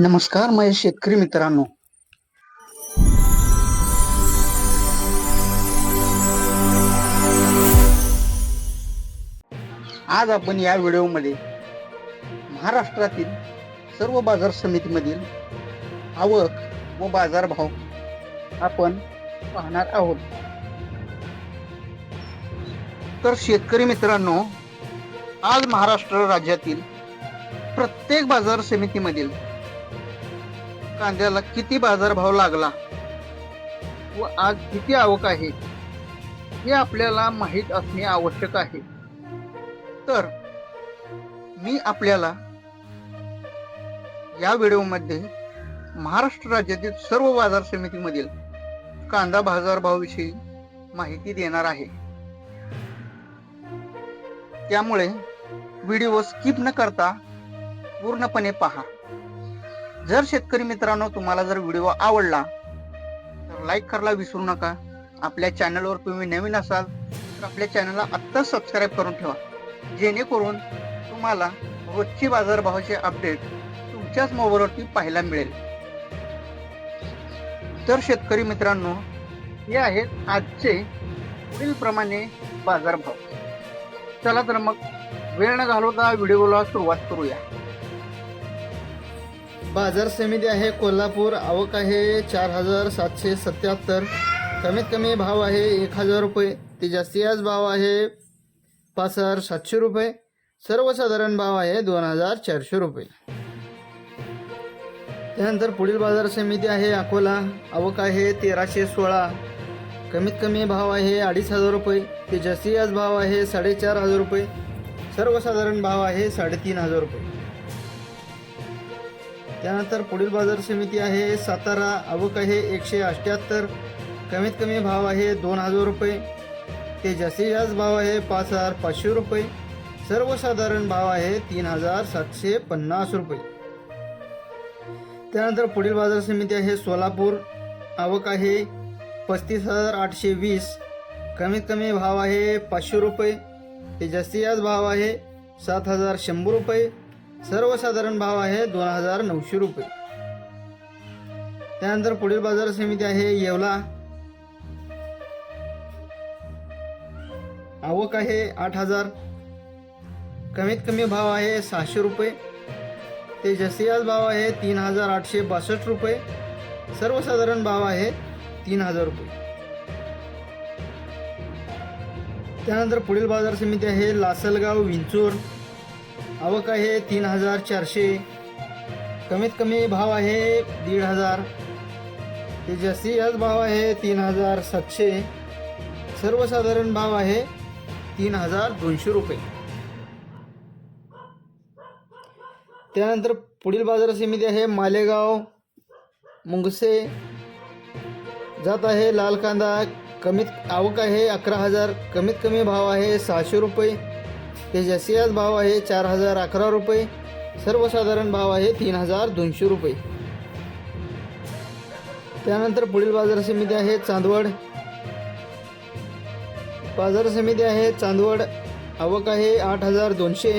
नमस्कार माझ्या शेतकरी मित्रांनो. आज आपण या व्हिडिओमध्ये महाराष्ट्रातील सर्व बाजार समितीमधील आवक व बाजारभाव आपण पाहणार आहोत. तर शेतकरी मित्रांनो आज महाराष्ट्र राज्यातील प्रत्येक बाजार समितीमधील कांद्याला किती बाजारभाव लागला? व आज किती आवक आहे? हे आपल्याला माहीत असणे आवश्यक आहे. तर मी आपल्याला या व्हिडिओमध्ये महाराष्ट्र राज्यातील सर्व बाजार समितीमधील कांदा बाजारभावाविषयी माहिती देणार आहे. त्यामुळे व्हिडिओ स्किप न करता पूर्णपणे पहा. जर शेतकरी मित्रांनो तुम्हाला जर व्हिडिओ आवडला तर लाईक करायला विसरू नका. आपल्या चॅनलवर तुम्ही नवीन असाल तर आपल्या चॅनलला आत्ताच सबस्क्राईब करून ठेवा. जेणेकरून तुम्हाला रोजची बाजारभावाचे अपडेट तुमच्याच मोबाईलवरती पाहायला मिळेल. तर शेतकरी मित्रांनो हे आहेत आजचे पुढील प्रमाणे बाजारभाव. चला तर मग वेळ न घालवता व्हिडिओला सुरुवात करूया. बाजार समिती आहे कोल्हापूर. आवक आहे चार हजार सातशे सत्याहत्तर. कमीत कमी भाव आहे एक हजार रुपये. ते जास्तीत भाव आहे पाच हजार सातशे रुपये. सर्वसाधारण भाव आहे दोन हजार चारशे रुपये. त्यानंतर पुढील बाजार समिती आहे अकोला. आवक आहे तेराशे सोळा. कमीत कमी भाव आहे अडीच हजार रुपये. ते जास्तीत भाव आहे साडेचार हजार रुपये. सर्वसाधारण भाव आहे साडेतीन हजार रुपये. त्यानंतर पुढील बाजार समिती आहे सातारा आवक आहे एकशे अठ्ठ्याहत्तर. कमीत कमी भाव आहे दोन हजार रुपये. ते जास्तीत जास्त भाव आहे पाच हजार पाचशे रुपये. सर्वसाधारण भाव आहे तीन हजार सातशे पन्नास रुपये. त्यानंतर पुढील बाजार समिती आहे सोलापूर. आवक आहे पस्तीस हजार आठशे वीस. कमीत कमी भाव आहे पाचशे रुपये. ते जास्तीत जास्त भाव आहे सात हजार शंभर रुपये. सर्वसाधारण भाव आहे दोन हजार नऊशे रुपये. त्यानंतर पुढील बाजार समिती आहे येवला. आवक आहे आठ हजार. कमीत कमी भाव आहे सहाशे रुपये. ते जास्तीत भाव आहे तीन हजार आठशे बासष्ट रुपये. सर्वसाधारण भाव आहे तीन हजार रुपये. त्यानंतर पुढील बाजार समिती आहे लासलगाव विंचूर. आवक आहे तीन हजार चारशे. कमीत कमी भाव आहे दीड हजार. ते जास्तीत जास्त भाव आहे तीन हजार सातशे. सर्वसाधारण भाव आहे तीन हजार दोनशे रुपये. त्यानंतर पुढील बाजार समिती आहे मालेगाव मुंगसे. जात आहे लाल कांदा कमीत आवक आहे अकरा हजार. कमीत कमी भाव आहे सहाशे रुपये. ते जास्तीत भाव आहे चार हजार अकरा रुपये सर्वसाधारण भाव आहे तीन हजार दोनशे रुपये. त्यानंतर पुढील बाजार समिती आहे चांदवड. बाजार समिती आहे चांदवड. आवक आहे आठ हजार दोनशे.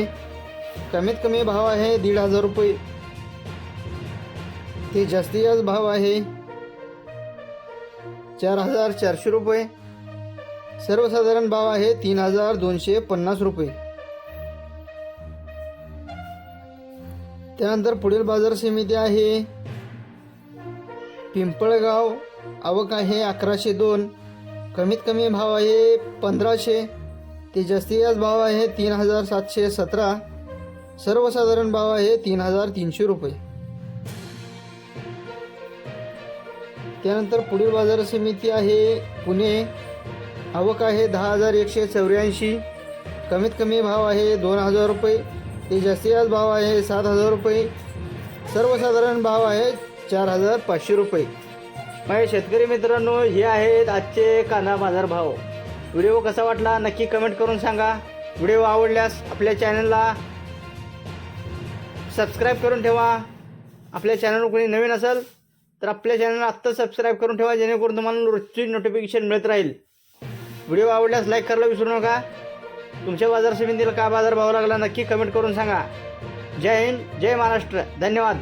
कमीत कमी भाव आहे दीड हजार रुपये. ते जास्तीत जास्त भाव आहे चार हजार चारशे रुपये. सर्वसाधारण भाव आहे तीन हजार दोनशे पन्नास रुपये. त्यानंतर पुढील बाजार समिती आहे. पिंपळगाव आवक आहे अकराशे दोन. कमीत कमी भाव आहे पंधराशे. ते जास्तीत जास्त भाव आहे तीन हजार सातशे सतरा. सर्वसाधारण भाव आहे तीन हजार तीनशे रुपये. त्यानंतर पुढील बाजार समिती आहे पुणे. आवक आहे दहा हजार एकशे चौऱ्याऐंशी. कमीत कमी भाव आहे दोन हजार रुपये. ते जास्तीत जास्त भाव आहे सात हजार रुपये. सर्वसाधारण भाव आहे चार हजार पाचशे रुपये. माझे शेतकरी मित्रांनो हे आहेत आजचे कांदा बाजार भाव. व्हिडिओ कसा वाटला नक्की कमेंट करून सांगा. व्हिडिओ आवडल्यास आपल्या चॅनलला सबस्क्राईब करून ठेवा. आपल्या चॅनलवर कोणी नवीन असेल तर आपल्या चॅनलला आत्ता सबस्क्राईब करून ठेवा जेणेकरून तुम्हाला रोजची नोटिफिकेशन मिळत राहील. व्हिडिओ आवडल्यास लाईक करायला विसरू नका. तुमच्या बाजार समितीला का बाजार भाव लागला नक्की कमेंट करून सांगा. जय हिंद जय महाराष्ट्र. धन्यवाद.